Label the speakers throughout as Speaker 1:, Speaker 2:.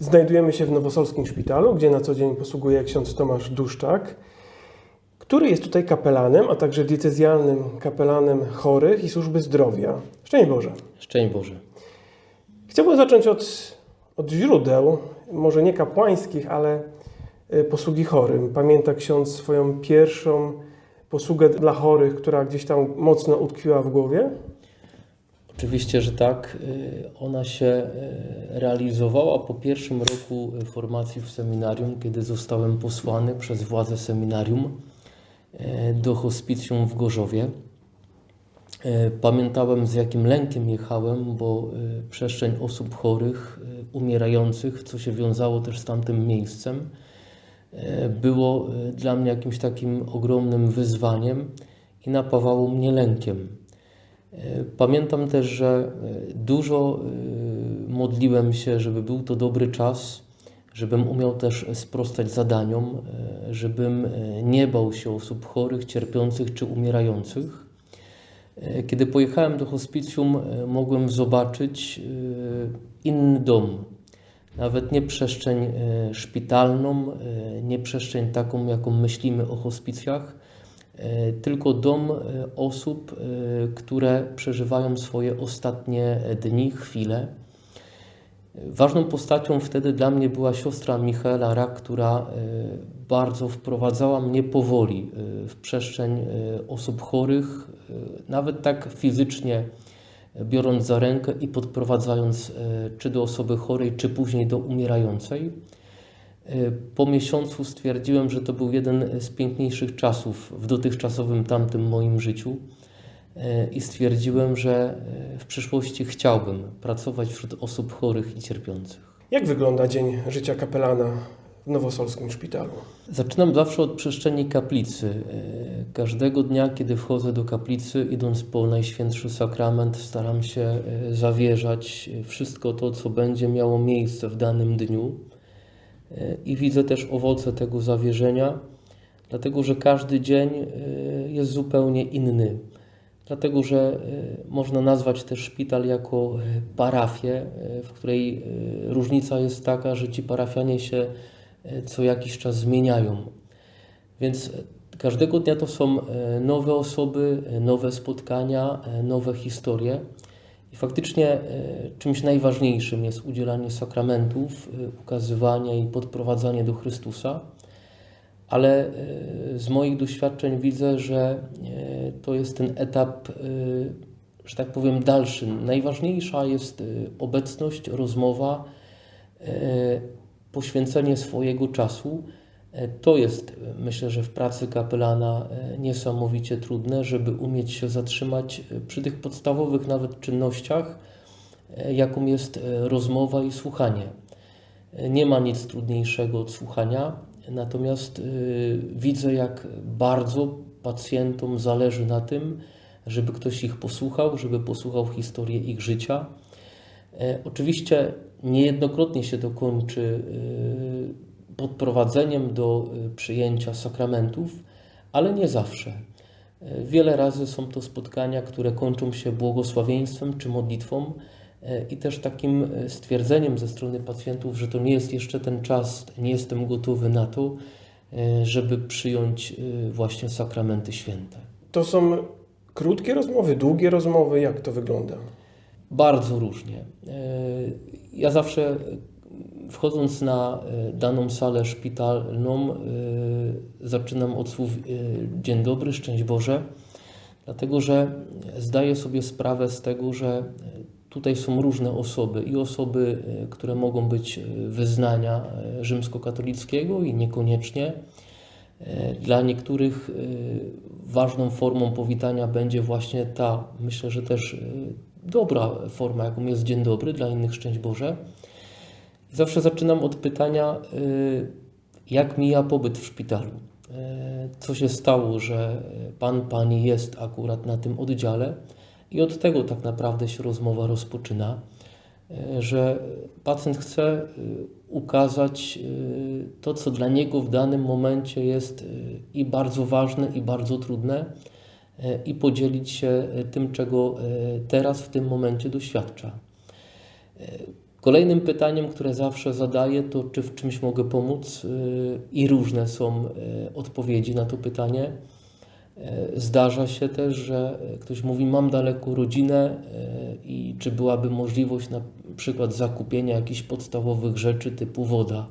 Speaker 1: Znajdujemy się w Nowosolskim Szpitalu, gdzie na co dzień posługuje ksiądz Tomasz Duszczak, który jest tutaj kapelanem, a także diecezjalnym kapelanem chorych i służby zdrowia. Szczęść Boże.
Speaker 2: Szczęść Boże.
Speaker 1: Chciałbym zacząć od, od źródeł, może nie kapłańskich, ale y, posługi chorym. Pamięta ksiądz swoją pierwszą posługę dla chorych, która gdzieś tam mocno utkwiła w głowie?
Speaker 2: Oczywiście, że tak. Y, Ona się y, realizowała po pierwszym roku formacji w seminarium, kiedy zostałem posłany przez władze seminarium y, do hospicjum w Gorzowie. Pamiętałem z jakim lękiem jechałem, bo przestrzeń osób chorych, umierających, co się wiązało też z tamtym miejscem, było dla mnie jakimś takim ogromnym wyzwaniem i napawało mnie lękiem. Pamiętam też, że e, dużo e, modliłem się, żeby był to dobry czas, żebym umiał też sprostać zadaniom, e, żebym nie bał się osób chorych, cierpiących czy umierających. Kiedy pojechałem do hospicjum, mogłem zobaczyć inny dom. Nawet nie przestrzeń szpitalną, nie przestrzeń taką, jaką myślimy o hospicjach, tylko dom e, osób, e, które przeżywają swoje ostatnie dni, chwile. Ważną postacią wtedy dla mnie była siostra Michaela Rak, która e, bardzo wprowadzała mnie powoli e, w przestrzeń e, osób chorych, e, nawet tak fizycznie e, biorąc za rękę i podprowadzając e, czy do osoby chorej, czy później do umierającej. Po miesiącu stwierdziłem, że to był jeden z piękniejszych czasów w dotychczasowym tamtym moim życiu e, i stwierdziłem, że e, w przyszłości chciałbym pracować wśród osób chorych i cierpiących.
Speaker 1: Jak wygląda dzień życia kapelana w Nowosolskim Szpitalu?
Speaker 2: Zaczynam zawsze od przestrzeni kaplicy. E, Każdego dnia, kiedy wchodzę do kaplicy, idąc po Najświętszy Sakrament, staram się zawierzać wszystko to, co będzie miało miejsce w danym dniu. I widzę też owoce tego zawierzenia, dlatego że każdy dzień e, jest zupełnie inny. Dlatego, że e, można nazwać też szpital jako e, parafię, w której różnica jest taka, że ci parafianie się co jakiś czas zmieniają. Więc każdego dnia to są nowe osoby, nowe spotkania, nowe historie. Faktycznie e, czymś najważniejszym jest udzielanie sakramentów, e, ukazywanie i podprowadzanie do Chrystusa. Ale e, z moich doświadczeń widzę, że to jest ten etap, że tak powiem, dalszy. Najważniejsza jest obecność, rozmowa, poświęcenie swojego czasu. E, To jest, myślę, że w pracy kapelana e, niesamowicie trudne, żeby umieć się zatrzymać e, przy tych podstawowych nawet czynnościach, jaką jest rozmowa i słuchanie. Nie ma nic trudniejszego od słuchania, natomiast widzę, jak bardzo pacjentom zależy na tym, żeby ktoś ich posłuchał, żeby posłuchał historii ich życia. Oczywiście niejednokrotnie się to kończy podprowadzeniem do y, przyjęcia sakramentów, ale nie zawsze. E, Wiele razy są to spotkania, które kończą się błogosławieństwem czy modlitwą e, i też takim stwierdzeniem ze strony pacjentów, że to nie jest jeszcze ten czas, nie jestem gotowy na to, żeby przyjąć właśnie sakramenty święte.
Speaker 1: To są krótkie rozmowy, długie rozmowy? Jak to wygląda?
Speaker 2: Bardzo różnie. Ja zawsze wchodząc na e, daną salę szpitalną e, zaczynam od słów e, Dzień dobry, szczęść Boże, dlatego że zdaję sobie sprawę z tego, że tutaj są różne osoby i osoby, które mogą być wyznania rzymskokatolickiego i niekoniecznie. Dla niektórych ważną formą powitania będzie właśnie ta, myślę, że też dobra forma, jaką jest dzień dobry, dla innych szczęść Boże. Zawsze zaczynam od pytania, y, jak mija pobyt w szpitalu. E, Co się stało, że pan, pani jest akurat na tym oddziale i od tego tak naprawdę się rozmowa rozpoczyna, e, że pacjent chce y, ukazać y, to, co dla niego w danym momencie jest y, i bardzo ważne, i bardzo trudne, i podzielić się tym, czego teraz w tym momencie doświadcza. Kolejnym pytaniem, które zawsze zadaję, to czy w czymś mogę pomóc, y, i różne są y, odpowiedzi na to pytanie. Y, Zdarza się też, że ktoś mówi: Mam daleko rodzinę, i czy byłaby możliwość na przykład zakupienia jakichś podstawowych rzeczy typu woda.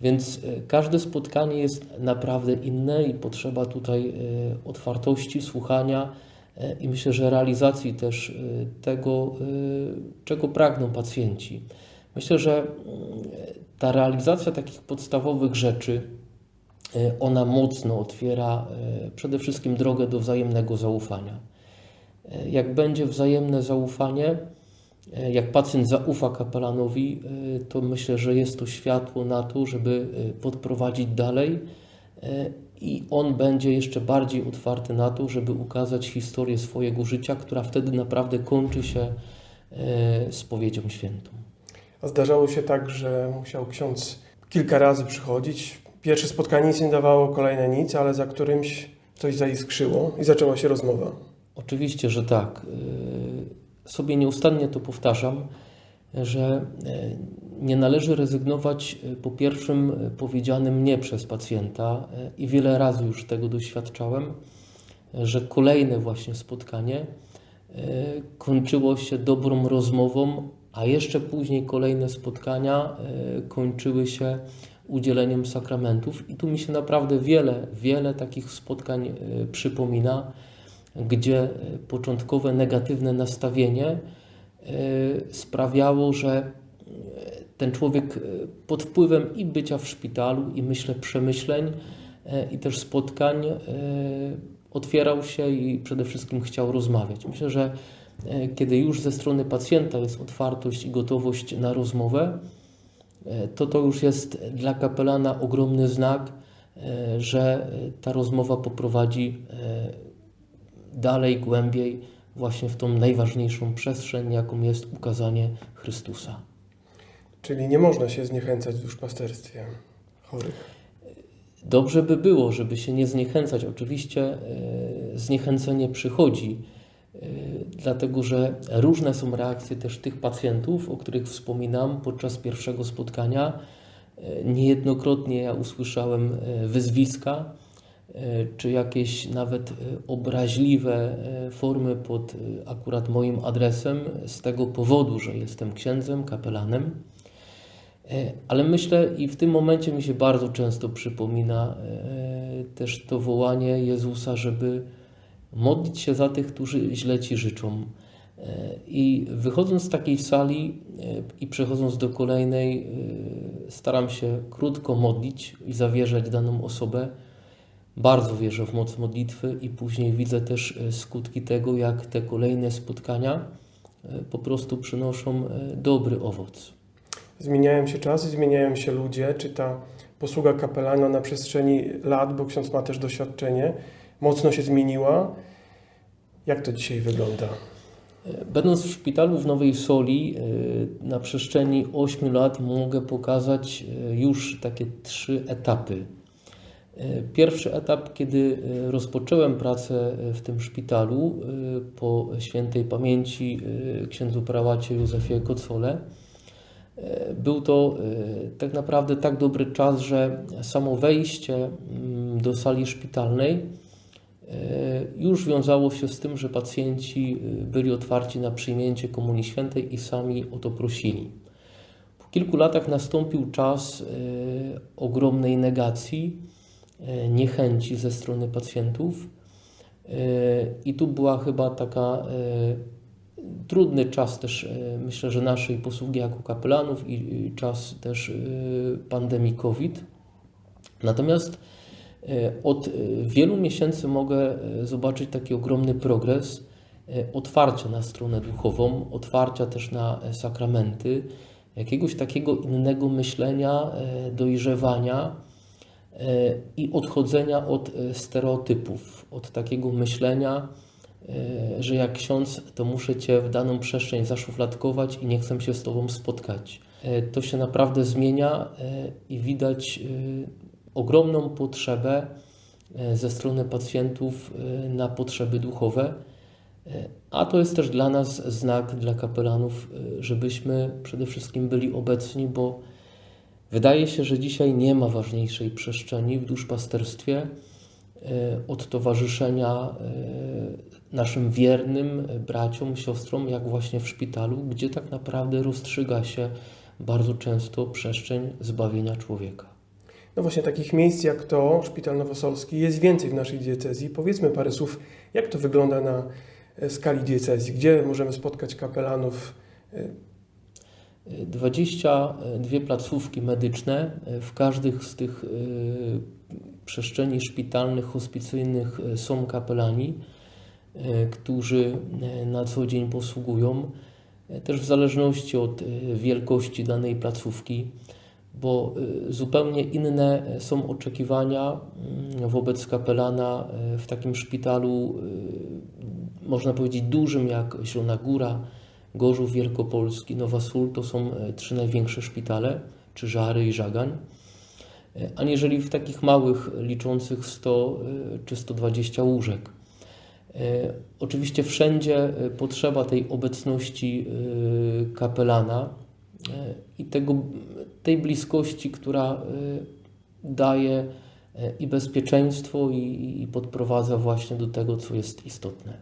Speaker 2: Więc każde spotkanie jest naprawdę inne i potrzeba tutaj otwartości, słuchania i myślę, że realizacji też y, tego, y, czego pragną pacjenci. Myślę, że y, ta realizacja takich podstawowych rzeczy, ona mocno otwiera przede wszystkim drogę do wzajemnego zaufania. Jak będzie wzajemne zaufanie, E, jak pacjent zaufa kapelanowi, e, to myślę, że jest to światło na to, żeby e, podprowadzić dalej e, i on będzie jeszcze bardziej otwarty na to, żeby ukazać historię swojego życia, która wtedy naprawdę kończy się e, spowiedzią świętą.
Speaker 1: A zdarzało się tak, że musiał ksiądz kilka razy przychodzić. Pierwsze spotkanie nic nie dawało, kolejne nic, ale za którymś coś zaiskrzyło i zaczęła się rozmowa.
Speaker 2: Oczywiście, że tak. Y, Sobie nieustannie to powtarzam, że y, nie należy rezygnować y, po pierwszym y, powiedzianym nie przez pacjenta y, i wiele razy już tego doświadczałem, że kolejne właśnie spotkanie kończyło się dobrą rozmową, a jeszcze później kolejne spotkania kończyły się udzieleniem sakramentów. I tu mi się naprawdę wiele, wiele takich spotkań przypomina gdzie początkowe negatywne nastawienie sprawiało, że ten człowiek y, pod wpływem i bycia w szpitalu, i myślę przemyśleń, y, i też spotkań y, otwierał się i przede wszystkim chciał rozmawiać. Myślę, że kiedy już ze strony pacjenta jest otwartość i gotowość na rozmowę, to to już jest dla kapelana ogromny znak, że ta rozmowa poprowadzi dalej, głębiej, właśnie w tą najważniejszą przestrzeń, jaką jest ukazanie Chrystusa.
Speaker 1: Czyli nie można się zniechęcać w duszpasterstwie chorych.
Speaker 2: Dobrze by było, żeby się nie zniechęcać. Oczywiście e, zniechęcenie przychodzi, e, dlatego że różne są reakcje też tych pacjentów, o których wspominam podczas pierwszego spotkania. E, Niejednokrotnie ja usłyszałem wyzwiska, czy jakieś nawet obraźliwe formy pod akurat moim adresem z tego powodu, że jestem księdzem, kapelanem. E, Ale myślę, i w tym momencie mi się bardzo często przypomina e, też to wołanie Jezusa, żeby modlić się za tych, którzy źle ci życzą. E, I wychodząc z takiej sali i przechodząc do kolejnej, staram się krótko modlić i zawierzać daną osobę. Bardzo wierzę w moc modlitwy i później widzę też skutki tego, jak te kolejne spotkania po prostu przynoszą dobry owoc.
Speaker 1: Zmieniają się czasy, zmieniają się ludzie. Czy ta posługa kapelana na przestrzeni lat, bo ksiądz ma też doświadczenie, mocno się zmieniła? Jak to dzisiaj wygląda?
Speaker 2: Będąc w szpitalu w Nowej Soli e, na przestrzeni 8 lat mogę pokazać e, już takie trzy etapy. E, Pierwszy etap, kiedy rozpocząłem pracę w tym szpitalu po świętej pamięci księdzu prałacie Józefie Kocole. E, Był to e, tak naprawdę tak dobry czas, że samo wejście mm, do sali szpitalnej E, już wiązało się z tym, że pacjenci byli otwarci na przyjęcie Komunii Świętej i sami o to prosili. Po kilku latach nastąpił czas ogromnej negacji, niechęci ze strony pacjentów. I tu była chyba taka trudny czas też, e, myślę, że naszej posługi jako kapelanów i czas też e, pandemii COVID. Natomiast E, Od wielu miesięcy mogę zobaczyć taki ogromny progres otwarcia na stronę duchową, otwarcia też na sakramenty, jakiegoś takiego innego myślenia, dojrzewania i odchodzenia od stereotypów, od takiego myślenia, że jak ksiądz, to muszę Cię w daną przestrzeń zaszufladkować i nie chcę się z Tobą spotkać. E, To się naprawdę zmienia e, i widać e, ogromną potrzebę e, ze strony pacjentów e, na potrzeby duchowe, e, A to jest też dla nas znak, dla kapelanów, żebyśmy przede wszystkim byli obecni, bo wydaje się, że dzisiaj nie ma ważniejszej przestrzeni w duszpasterstwie od towarzyszenia naszym wiernym braciom, siostrom, jak właśnie w szpitalu, gdzie tak naprawdę rozstrzyga się bardzo często przestrzeń zbawienia człowieka.
Speaker 1: No właśnie takich miejsc jak to, Szpital Nowosolski, jest więcej w naszej diecezji. Powiedzmy parę słów, jak to wygląda na e, skali diecezji, gdzie możemy spotkać kapelanów. e,
Speaker 2: 22 placówki medyczne. W każdych z tych przestrzeni szpitalnych, hospicyjnych są kapelani, którzy y, na co dzień posługują. Y, Też w zależności od wielkości danej placówki, bo zupełnie inne są oczekiwania mm, wobec kapelana w takim szpitalu, można powiedzieć dużym jak Zielona Góra, Gorzów Wielkopolski, Nowa Sól to są e, trzy największe szpitale, czy Żary i Żagań, e, aniżeli w takich małych, liczących 100 e, czy 120 łóżek. E, Oczywiście wszędzie e, potrzeba tej obecności e, kapelana i tego, tej bliskości, która daje i bezpieczeństwo, i, i podprowadza właśnie do tego, co jest istotne.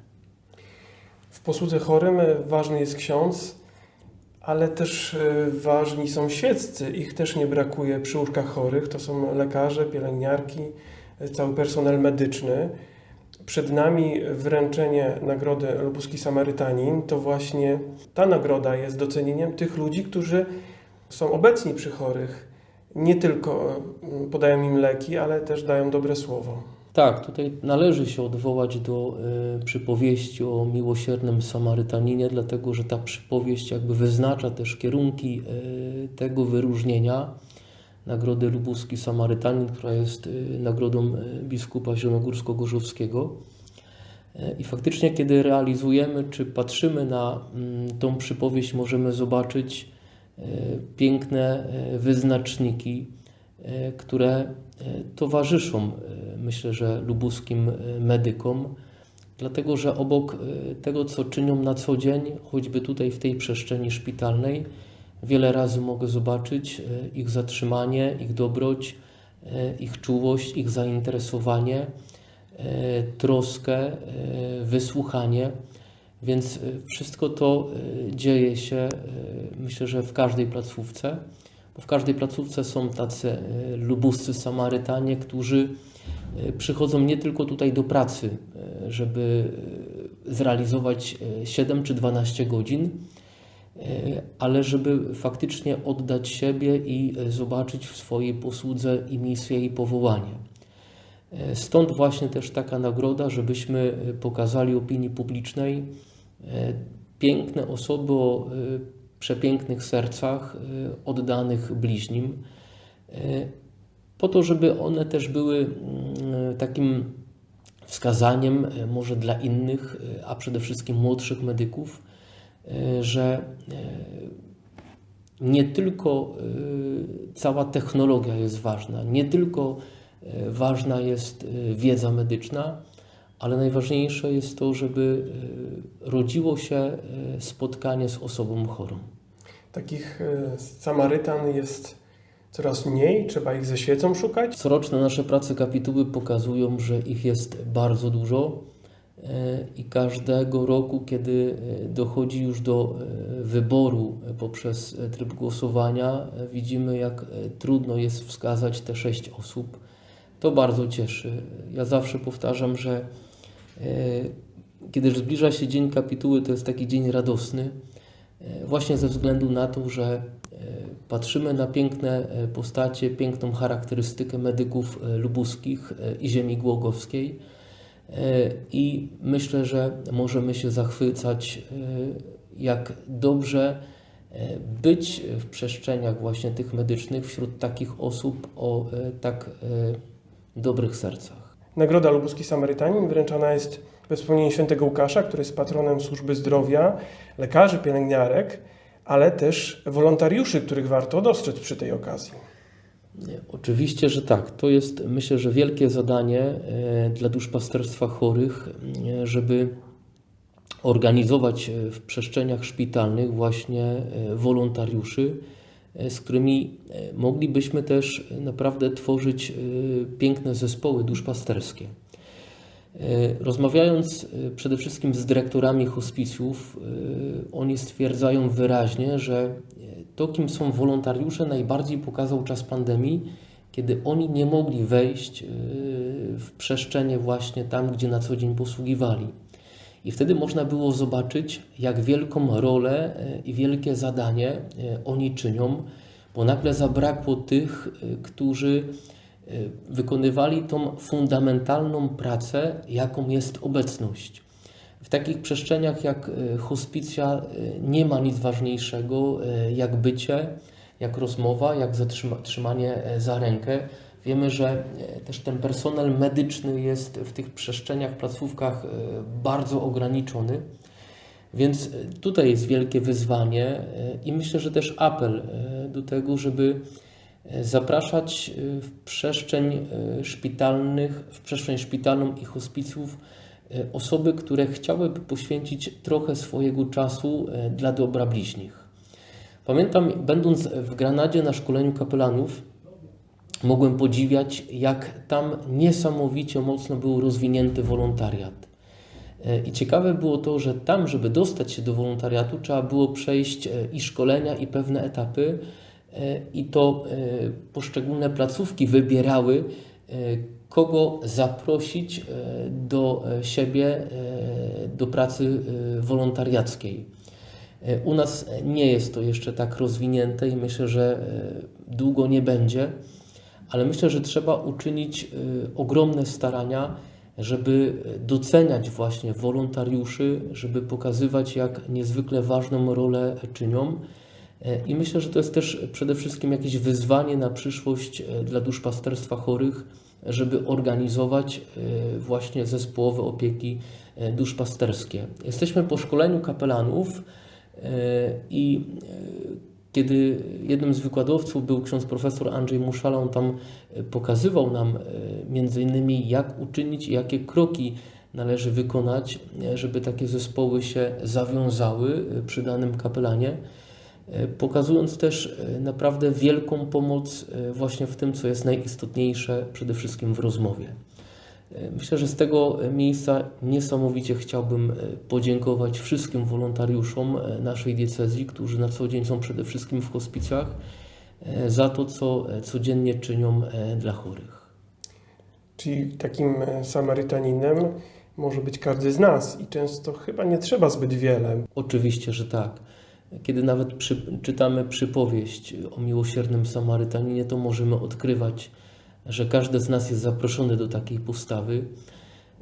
Speaker 1: W posłudze chorym ważny jest ksiądz, ale też ważni są świeccy. Ich też nie brakuje przy łóżkach chorych. To są lekarze, pielęgniarki, cały personel medyczny. Przed nami wręczenie nagrody Lubuski Samarytanin. To właśnie ta nagroda jest docenieniem tych ludzi, którzy są obecni przy chorych. Nie tylko e, podają im leki, ale też dają dobre słowo.
Speaker 2: Tak, tutaj należy się odwołać do y, przypowieści o miłosiernym Samarytaninie, dlatego że ta przypowieść jakby wyznacza też kierunki y, tego wyróżnienia Nagrody Lubuski Samarytanin, która jest y, nagrodą y, biskupa zielonogórsko-gorzowskiego. Y, I faktycznie, kiedy realizujemy czy patrzymy na mm, tą przypowieść, możemy zobaczyć y, piękne y, wyznaczniki, które towarzyszą, myślę, że lubuskim medykom, dlatego że obok tego, co czynią na co dzień, choćby tutaj w tej przestrzeni szpitalnej, wiele razy mogę zobaczyć y, ich zatrzymanie, ich dobroć, y, ich czułość, ich zainteresowanie, y, troskę, wysłuchanie. Więc wszystko to dzieje się, myślę, że w każdej placówce, bo w każdej placówce są tacy lubuscy Samarytanie, którzy przychodzą nie tylko tutaj do pracy, żeby zrealizować y, 7 czy 12 godzin, ale żeby faktycznie oddać siebie i y, zobaczyć w swojej posłudze i misję i powołanie. Y, Stąd właśnie też taka nagroda, żebyśmy pokazali opinii publicznej piękne osoby o przepięknych sercach, oddanych bliźnim, po to, żeby one też były mm, takim wskazaniem może dla innych, a przede wszystkim młodszych medyków, że y, nie tylko y, cała technologia jest ważna, nie tylko ważna jest wiedza medyczna, ale najważniejsze jest to, żeby rodziło się spotkanie z osobą chorą.
Speaker 1: Takich e, Samarytan jest coraz mniej, trzeba ich ze świecą szukać.
Speaker 2: Coroczne nasze prace kapituły pokazują, że ich jest bardzo dużo i każdego roku, kiedy y, dochodzi już do y, wyboru poprzez tryb głosowania, widzimy, jak trudno jest wskazać te sześć osób. To bardzo cieszy. Ja zawsze powtarzam, że kiedy zbliża się dzień kapituły, to jest taki dzień radosny, właśnie ze względu na to, że patrzymy na piękne postacie, piękną charakterystykę medyków lubuskich i ziemi głogowskiej. Y, I myślę, że możemy się zachwycać, y, jak dobrze y, być w przestrzeniach właśnie tych medycznych wśród takich osób o tak dobrych sercach.
Speaker 1: Nagroda Lubuski Samarytanin wręczana jest we wspomnieniu świętego Łukasza, który jest patronem służby zdrowia, lekarzy, pielęgniarek, ale też wolontariuszy, których warto dostrzec przy tej okazji.
Speaker 2: Oczywiście, że tak. To jest, myślę, że wielkie zadanie e, dla duszpasterstwa chorych, e, żeby organizować e, w przestrzeniach szpitalnych właśnie wolontariuszy, z którymi moglibyśmy też naprawdę tworzyć piękne zespoły duszpasterskie. Rozmawiając przede wszystkim z dyrektorami hospicjów, oni stwierdzają wyraźnie, że to, kim są wolontariusze, najbardziej pokazał czas pandemii, kiedy oni nie mogli wejść e, w przestrzenie właśnie tam, gdzie na co dzień posługiwali. I wtedy można było zobaczyć, jak wielką rolę e, i wielkie zadanie e, oni czynią, bo nagle zabrakło tych, którzy wykonywali tą fundamentalną pracę, jaką jest obecność. W takich przestrzeniach jak e, hospicja e, nie ma nic ważniejszego e, jak bycie, jak rozmowa, jak zatrzymanie za rękę. Wiemy, że też ten personel medyczny jest w tych przestrzeniach, placówkach bardzo ograniczony. Więc tutaj jest wielkie wyzwanie i myślę, że też apel do tego, żeby zapraszać w przestrzeń szpitalnych, w przestrzeń szpitalną i hospicjów osoby, które chciałyby poświęcić trochę swojego czasu e, dla dobra bliźnich. Pamiętam, będąc w Granadzie na szkoleniu kapelanów, mogłem podziwiać, jak tam niesamowicie mocno był rozwinięty wolontariat. E, I ciekawe było to, że tam, żeby dostać się do wolontariatu, trzeba było przejść e, i szkolenia, i pewne etapy, e, i to e, poszczególne placówki wybierały, e, kogo zaprosić e, do e, siebie, e, do pracy e, wolontariackiej. E, U nas nie jest to jeszcze tak rozwinięte i myślę, że e, długo nie będzie, ale myślę, że trzeba uczynić e, ogromne starania, żeby doceniać właśnie wolontariuszy, żeby pokazywać, jak niezwykle ważną rolę czynią. E, I myślę, że to jest też przede wszystkim jakieś wyzwanie na przyszłość e, dla duszpasterstwa chorych, żeby organizować e, właśnie zespołowe opieki duszpasterskie. Jesteśmy po szkoleniu kapelanów i kiedy jednym z wykładowców był ksiądz profesor Andrzej Muszala, on tam pokazywał nam między innymi jak uczynić i jakie kroki należy wykonać, żeby takie zespoły się zawiązały przy danym kapelanie, pokazując też e, naprawdę wielką pomoc e, właśnie w tym, co jest najistotniejsze, przede wszystkim w rozmowie. E, Myślę, że z tego miejsca niesamowicie chciałbym e, podziękować wszystkim wolontariuszom e, naszej diecezji, którzy na co dzień są przede wszystkim w hospicjach, e, za to, co e, codziennie czynią e, dla chorych.
Speaker 1: Czyli takim e, Samarytaninem może być każdy z nas i często chyba nie trzeba zbyt wiele.
Speaker 2: Oczywiście, że tak. Kiedy nawet przy, czytamy przypowieść o miłosiernym Samarytaninie, to możemy odkrywać, że każdy z nas jest zaproszony do takiej postawy.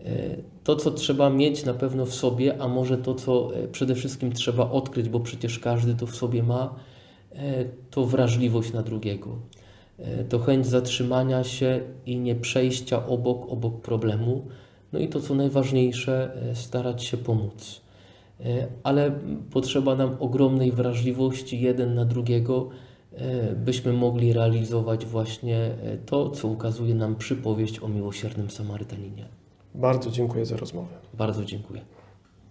Speaker 2: E, To, co trzeba mieć na pewno w sobie, a może to, co e, przede wszystkim trzeba odkryć, bo przecież każdy to w sobie ma, e, to wrażliwość na drugiego. To chęć zatrzymania się i nie przejścia obok, obok problemu. No i to, co najważniejsze, starać się pomóc. E, Ale potrzeba nam ogromnej wrażliwości jeden na drugiego, e, byśmy mogli realizować właśnie e, to, co ukazuje nam przypowieść o miłosiernym Samarytaninie.
Speaker 1: Bardzo dziękuję za rozmowę.
Speaker 2: Bardzo dziękuję.